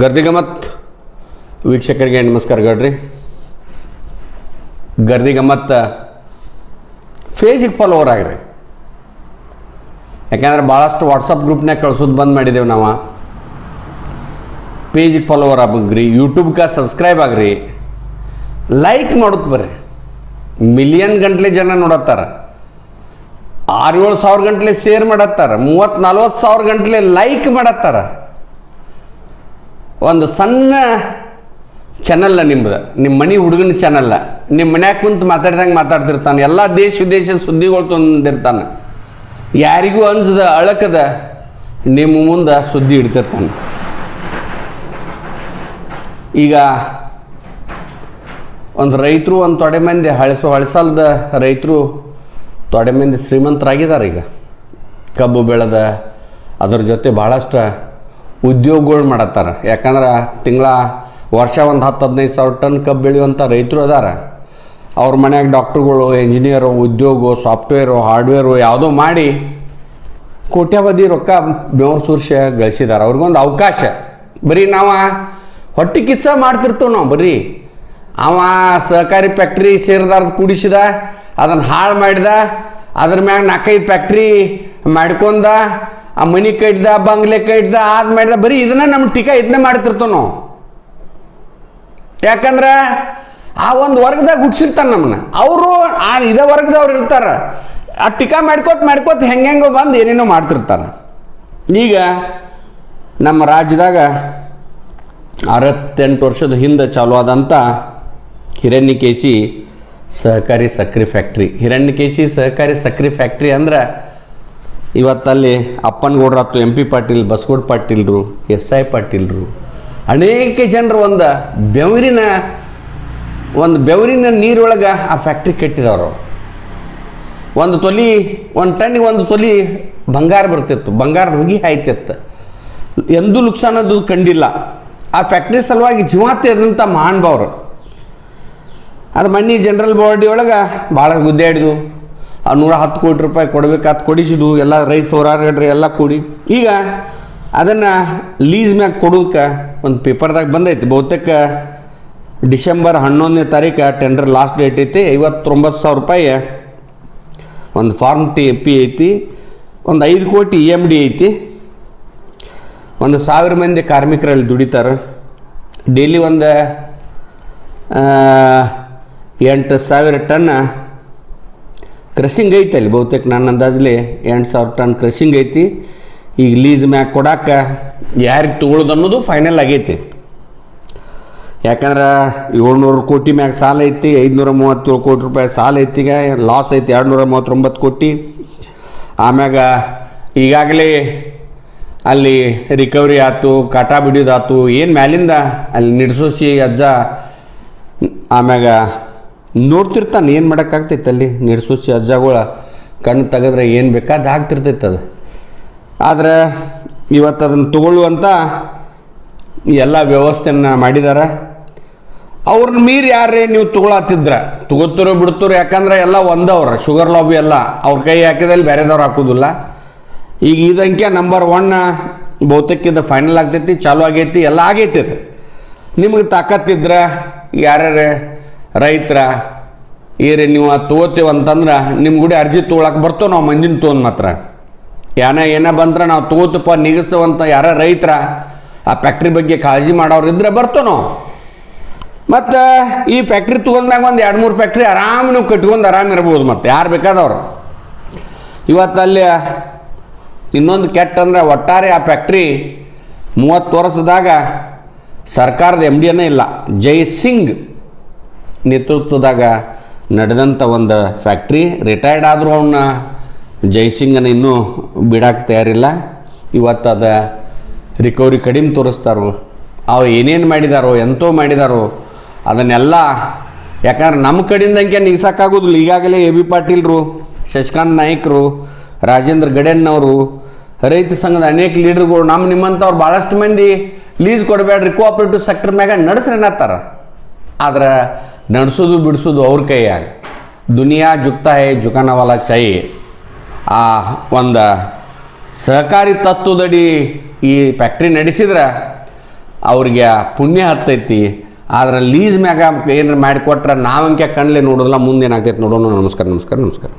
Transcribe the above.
ಗರ್ದಿಗಮತ್. ವೀಕ್ಷಕರಿಗೆ ನಮಸ್ಕಾರ ಗಡ್ರಿ. ಗರ್ದಿಗಮತ್ ಫೇಜಿಗೆ ಫಾಲೋವರ್ ಆಗ್ರಿ. ಯಾಕಂದ್ರೆ ಭಾಳಷ್ಟು ವಾಟ್ಸಪ್ ಗ್ರೂಪ್ನಾಗ ಕಳ್ಸೋದು ಬಂದ್ ಮಾಡಿದ್ದೇವೆ ನಾವು. ಪೇಜಿಗೆ ಫಾಲೋವರ್ ಆಗ್ರಿ ಯೂಟ್ಯೂಬ್ಗೆ ಸಬ್ಸ್ಕ್ರೈಬ್ ಆಗ್ರಿ. ಲೈಕ್ ಮಾಡೋದು ಬರ್ರಿ. ಮಿಲಿಯನ್ ಗಂಟ್ಲೆ ಜನ ನೋಡತ್ತಾರ. ಆರು ಏಳು ಸಾವಿರ ಗಂಟ್ಲೆ ಶೇರ್ ಮಾಡತ್ತಾರ. ಮೂವತ್ತು ನಲ್ವತ್ತು ಸಾವಿರ ಗಂಟ್ಲೆ ಲೈಕ್ ಮಾಡತ್ತಾರ. ಒಂದು ಸಣ್ಣ ಚಾನಲ್ಲ ನಿಮ್ದು. ನಿಮ್ಮ ಮನೆ ಹುಡುಗನ ಚಾನಲ್ಲ ನಿಮ್ಮ ಮನ್ಯಾಗ ಕುಂತು ಮಾತಾಡ್ದಂಗೆ ಮಾತಾಡ್ತಿರ್ತಾನೆ. ಎಲ್ಲ ದೇಶ ವಿದೇಶ ಸುದ್ದಿಗಳು ತಂದಿರ್ತಾನೆ. ಯಾರಿಗೂ ಅನ್ಸದ ಅಳಕದ ನಿಮ್ಮ ಮುಂದೆ ಸುದ್ದಿ ಇಡ್ತಿರ್ತಾನೆ ಈಗ ಒಂದು ರೈತರು, ಒಂದು ತೊಡೆ ಮಂದಿ, ಹಳಸು ಹಳಸಲ್ದ ರೈತರು ತೊಡೆ ಮಂದಿ ಶ್ರೀಮಂತರಾಗಿದ್ದಾರೆ ಈಗ. ಕಬ್ಬು ಬೆಳೆದ ಅದ್ರ ಜೊತೆ ಭಾಳಷ್ಟು ಉದ್ಯೋಗಗಳು ಮಾಡತ್ತಾರ. ಯಾಕಂದ್ರೆ ತಿಂಗಳ ವರ್ಷ ಒಂದು ಹತ್ತು ಹದಿನೈದು ಸಾವಿರ ಟನ್ ಕಬ್ಬು ಬೆಳೆಯುವಂಥ ರೈತರು ಅದಾರ. ಅವ್ರ ಮನ್ಯಾಗ ಡಾಕ್ಟ್ರುಗಳು ಇಂಜಿನಿಯರು ಉದ್ಯೋಗ, ಸಾಫ್ಟ್ವೇರು, ಹಾರ್ಡ್ವೇರು ಯಾವುದೋ ಮಾಡಿ ಕೋಟ್ಯಾವಧಿ ರೊಕ್ಕ ಬೆವರು ಸುರ್ಷ ಗಳಿಸಿದಾರೆ. ಅವ್ರಿಗೊಂದು ಅವಕಾಶ. ಬರೀ ನಾವು ಹೊಟ್ಟೆ ಕಿಚ್ಚ ಮಾಡ್ತಿರ್ತೇವೆ ನಾವು ಬರೀ. ಅವ ಸಹಕಾರಿ ಫ್ಯಾಕ್ಟ್ರಿ ಸೇರಿದಾರ್ದು ಕುಡಿಸಿದ ಅದನ್ನು ಹಾಳು ಮಾಡಿದ, ಅದ್ರ ಮ್ಯಾಗ ನಾಲ್ಕೈದು ಫ್ಯಾಕ್ಟ್ರಿ ಮಾಡ್ಕೊಂಡ ಆ ಮನಿ ಕಟ್ಟಿದ ಬಂಗ್ಲೆ ಕಟ್ಟಿದ ಅದು ಮಾಡಿದ, ಬರೀ ಇದನ್ನ ನಮ್ಮ ಟೀಕಾ ಇದನ್ನ ಮಾಡ್ತಿರ್ತಾವ ನಾವು. ಯಾಕಂದ್ರೆ ಆ ಒಂದು ವರ್ಗದಾಗ ಹುಡ್ಸಿರ್ತಾನೆ ನಮ್ಮನ್ನ ಅವರು ಆ ಇದೇ ವರ್ಗದವ್ರು ಇರ್ತಾರ. ಆ ಟಿಕಾ ಮಾಡ್ಕೋತ ಮಾಡ್ಕೋತ ಹೆಂಗೆಂಗೋ ಬಂದು ಏನೇನೋ ಮಾಡ್ತಿರ್ತಾರೆ. ಈಗ ನಮ್ಮ ರಾಜ್ಯದಾಗ ಅರವತ್ತೆಂಟು ವರ್ಷದ ಹಿಂದೆ ಚಾಲು ಆದಂಥ ಹಿರಣ್ಯಕೇಶಿ ಸಹಕಾರಿ ಸಕ್ಕರೆ ಫ್ಯಾಕ್ಟ್ರಿ. ಹಿರಣ್ಯಕೇಶಿ ಸಹಕಾರಿ ಸಕ್ಕರೆ ಫ್ಯಾಕ್ಟ್ರಿ ಅಂದ್ರೆ ಇವತ್ತಲ್ಲಿ ಅಪ್ಪನಗೌಡ್ರ ಆತು ಎಂ ಪಿ ಪಾಟೀಲ್, ಬಸವಗೌಡ ಪಾಟೀಲ್ರು, ಎಸ್ ಐ ಪಾಟೀಲ್ರು, ಅನೇಕ ಜನರು ಒಂದು ಬೆವರಿನ ಒಂದು ಬೆವರಿನ ನೀರೊಳಗೆ ಆ ಫ್ಯಾಕ್ಟ್ರಿ ಕಟ್ಟಿದವರು. ಒಂದು ತೊಲಿ, ಒಂದು ಟನ್ನಿಗೆ ಒಂದು ತೊಲಿ ಬಂಗಾರ ಬರ್ತಿತ್ತು, ಬಂಗಾರ ರುಗಿ ಹಾಯ್ತಿತ್ತು. ಎಂದೂ ನುಕ್ಸಾನದು ಕಂಡಿಲ್ಲ. ಆ ಫ್ಯಾಕ್ಟ್ರಿ ಸಲುವಾಗಿ ಜೀವ ತೆರೆದಂಥ ಮಹಾನುಭಾವರು ಅದು ಮಣ್ಣಿ ಜನರಲ್ ಬಾಡಿ ಒಳಗೆ ಭಾಳ ಗುದ್ದಾಡಿದು ಆ ನೂರ ಹತ್ತು ಕೋಟಿ ರೂಪಾಯಿ ಕೊಡಬೇಕಾದ ಕೊಡಿಸಿದ್ದು ಎಲ್ಲ ರೈಸ್ ಹೋರಾಡ್ರಿ ಎಲ್ಲ ಕೂಡಿ. ಈಗ ಅದನ್ನು ಲೀಸ್ ಮ್ಯಾಗ ಕೊಡೋಕೆ ಒಂದು ಪೇಪರ್ದಾಗ ಬಂದೈತಿ. ಬಹುತೇಕ ಡಿಸೆಂಬರ್ ಹನ್ನೊಂದನೇ ತಾರೀಕು ಟೆಂಡರ್ ಲಾಸ್ಟ್ ಡೇಟ್ ಐತಿ. ಐವತ್ತೊಂಬತ್ತು ಸಾವಿರ ರೂಪಾಯಿ ಒಂದು ಫಾರ್ಮ್ ಟಿ ಪಿ ಐತಿ. ಒಂದು ಐದು ಕೋಟಿ ಇ ಎಂ ಡಿ ಐತಿ. ಒಂದು ಸಾವಿರ ಮಂದಿ ಕಾರ್ಮಿಕರಲ್ಲಿ ದುಡಿತಾರೆ. ಡೈಲಿ ಒಂದು ಎಂಟು ಸಾವಿರ ಟನ್ ಕ್ರಷಿಂಗ್ ಐತೆ ಅಲ್ಲಿ, ಬಹುತೇಕ ನನ್ನ ಅಂದಾಜಲಿ ಎಂಟು ಸಾವಿರ ಟನ್ ಕ್ರಷಿಂಗ್ ಐತಿ. ಈಗ ಲೀಸ್ ಮ್ಯಾಗ ಕೊಡಾಕ ಯಾರಿಗೆ ತೊಗೊಳೋದು ಅನ್ನೋದು ಫೈನಲ್ ಆಗೈತಿ. ಯಾಕಂದ್ರೆ ಏಳ್ನೂರು ಕೋಟಿ ಮ್ಯಾಗ ಸಾಲ ಐತಿ, ಐದುನೂರ ಮೂವತ್ತೇಳು ಕೋಟಿ ರೂಪಾಯಿ ಸಾಲ ಐತಿ ಲಾಸ್ ಐತಿ ಎರಡುನೂರ ಮೂವತ್ತೊಂಬತ್ತು ಕೋಟಿ. ಆಮ್ಯಾಗ ಈಗಾಗಲೇ ಅಲ್ಲಿ ರಿಕವರಿ ಆಯ್ತು ಕಾಟ ಬಿಡಿದಾತು, ಏನು ಮ್ಯಾಲಿಂದ ಅಲ್ಲಿ ನಿಡ್ಸೋಸಿ ಅಜ್ಜ, ಆಮ್ಯಾಗ ನೋಡ್ತಿರ್ತಾನೆ, ಏನು ಮಾಡೋಕ್ಕಾಗ್ತೈತೆ ಅಲ್ಲಿ? ನಿಡ್ಸೋಸಿ ಅಜ್ಜಗಳ ಕಣ್ಣು ತೆಗೆದ್ರೆ ಏನು ಬೇಕಾದ ಆಗ್ತಿರ್ತೈತೆ ಅದು. ಆದ್ರೆ ಇವತ್ತು ಅದನ್ನು ತಗೊಳ್ಳುವಂಥ ಎಲ್ಲ ವ್ಯವಸ್ಥೆಯನ್ನು ಮಾಡಿದ್ದಾರೆ ಅವ್ರನ್ನ ಮೀರಿ ಯಾರೇ ನೀವು ತಗೊಳತ್ತಿದ್ರ ತಗೋತಿರೋ ಬಿಡ್ತಿರೋ? ಯಾಕಂದ್ರೆ ಎಲ್ಲ ಒಂದವ್ರ ಶುಗರ್ ಲಾಬಿ ಎಲ್ಲ. ಅವ್ರ ಕೈ ಹಾಕಿದಲ್ಲಿ ಬೇರೆದವ್ರು ಹಾಕೋದಿಲ್ಲ. ಈಗ ಇದಂಕೆ ನಂಬರ್ ಒನ್ ಬಹುತೇಕ ಇದು ಫೈನಲ್ ಆಗ್ತೈತಿ, ಚಾಲು ಆಗೈತಿ, ಎಲ್ಲ ಆಗೈತಿ ನಿಮಗೆ ತಾಕತ್ತಿದ್ರೆ ಯಾರ್ಯಾರ ರೈತರ, ಏರಿ ನೀವು ಅದು ತಗೋತೀವಿ ಅಂತಂದ್ರೆ ನಿಮ್ಮ ಗುಡಿ ಅರ್ಜಿ ತೊಗೊಳಕ್ಕೆ ಬರ್ತೋ ನಾವು ಮಂಜಿನ ತೊಗೊಂಡು ಮಾತ್ರ. ಏನೋ ಏನ ಬಂದ್ರೆ ನಾವು ತಗೋತಪ್ಪ ನಿಗಿಸ್ತೇವಂತ ಯಾರ ರೈತರ ಆ ಫ್ಯಾಕ್ಟ್ರಿ ಬಗ್ಗೆ ಕಾಳಜಿ ಮಾಡೋರು ಇದ್ರೆ ಬರ್ತೋ ನಾವು. ಮತ್ತು ಈ ಫ್ಯಾಕ್ಟ್ರಿ ತೊಗೊಂಡ್ಮ್ಯಾಗ ಒಂದು ಎರಡು ಮೂರು ಫ್ಯಾಕ್ಟ್ರಿ ಆರಾಮ್ ನೀವು ಕಟ್ಕೊಂಡು ಆರಾಮ್ ಇರ್ಬೋದು ಮತ್ತು ಯಾರು ಬೇಕಾದವ್ರು. ಇವತ್ತು ಅಲ್ಲಿ ಇನ್ನೊಂದು ಕೆಟ್ಟ ಅಂದರೆ ಒಟ್ಟಾರೆ ಆ ಫ್ಯಾಕ್ಟ್ರಿ ಮೂವತ್ತು ವರ್ಷದಾಗ ಸರ್ಕಾರದ ಎಂ ಡಿಯನ್ನೇ ಇಲ್ಲ, ಜೈ ಸಿಂಗ್. ನೇತೃತ್ವದಾಗ ನಡೆದಂಥ ಒಂದು ಫ್ಯಾಕ್ಟ್ರಿ. ರಿಟೈರ್ಡ್ ಆದರೂ ಅವನ್ನ ಜೈಸಿಂಗನ ಇನ್ನೂ ಬಿಡಕ್ಕೆ ತಯಾರಿಲ್ಲ. ಇವತ್ತು ಅದ ರಿಕವರಿ ಕಡಿಮೆ ತೋರಿಸ್ತಾರೋ, ಅವು ಏನೇನು ಮಾಡಿದಾರೋ, ಎಂತೋ ಮಾಡಿದಾರೋ, ಅದನ್ನೆಲ್ಲ ಯಾಕಂದ್ರೆ ನಮ್ಮ ಕಡೆಯಿಂದಂಗೆ ನಿಗ್ಸಕ್ಕಾಗೋದಿಲ್ಲ ಈಗಾಗಲೇ ಎ ಬಿ ಪಾಟೀಲ್ರು, ಶಶಿಕಾಂತ್ ನಾಯ್ಕರು, ರಾಜೇಂದ್ರ ಗಡೆನ್ನವರು ರೈತ ಸಂಘದ ಅನೇಕ ಲೀಡರ್ಗಳು ನಮ್ಮ ನಿಮ್ಮಂಥವ್ರು ಭಾಳಷ್ಟು ಮಂದಿ ಲೀಸ್ ಕೊಡಬೇಡ್ರಿ ಕೋಆಪರೇಟಿವ್ ಸೆಕ್ಟರ್ ಮ್ಯಾಗ ನಡೆಸ್ರಿ ಅನ್ನತ್ತಾರ. ಆದ್ರೆ ನಡೆಸೋದು ಬಿಡಿಸೋದು ಅವ್ರ ಕೈಯಾಗ. ದುನಿಯಾ ಜುಕ್ತಾ ಹೇ ಜುಕಾನವಾಲ ಚೈ. ಆ ಒಂದು ಸಹಕಾರಿ ತತ್ವದಡಿ ಈ ಫ್ಯಾಕ್ಟ್ರಿ ನಡೆಸಿದ್ರೆ ಅವ್ರಿಗೆ ಪುಣ್ಯ ಹತ್ತೈತಿ. ಆದ್ರೆ ಲೀಸ್ ಮ್ಯಾಗ ಏನಾರು ಮಾಡಿಕೊಟ್ರೆ ನಾವಂಕೆ ಕಣ್ಲೆ ನೋಡೋದಿಲ್ಲ, ಮುಂದೆ ಏನಾಗ್ತೈತೆ ನೋಡೋಣ ನಮಸ್ಕಾರ ನಮಸ್ಕಾರ ನಮಸ್ಕಾರ.